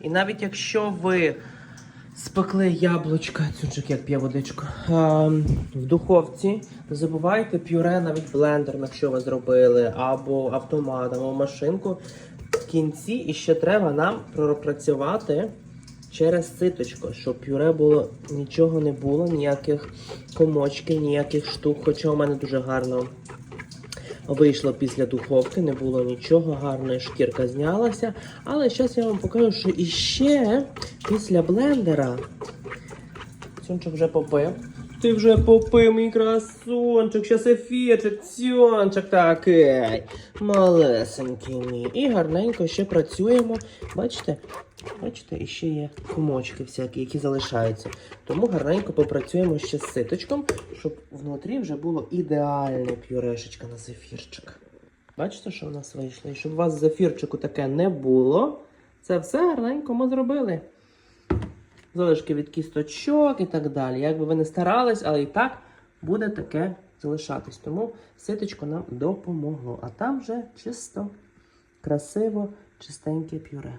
І навіть якщо ви спекли яблучка, цюнчик як п'є водичку, ем, в духовці, не забувайте пюре навіть блендером, якщо ви зробили, або автомат, або машинку. В кінці і ще треба нам пропрацювати через ситочко, щоб пюре було нічого не було, ніяких комочків, ніяких штук, хоча у мене дуже гарно вийшло після духовки, не було нічого, гарної шкірка знялася. Але зараз я вам покажу, що іще після блендера. Сунчик вже попив. Ти вже попив, мій красунчик, щас ефірчик, цьончик такий. Малесенький мій. І гарненько ще працюємо. Бачите? Бачите, і ще є комочки всякі, які залишаються. Тому гарненько попрацюємо ще з ситочком, щоб внутрі вже було ідеальне пюрешечка на зефірчик. Бачите, що в нас вийшло? І щоб у вас зефірчику таке не було, це все гарненько ми зробили. Залишки від кісточок і так далі. Як би ви не старались, але і так буде таке залишатись. Тому ситочко нам допомогло. А там вже чисто, красиво, чистеньке пюре.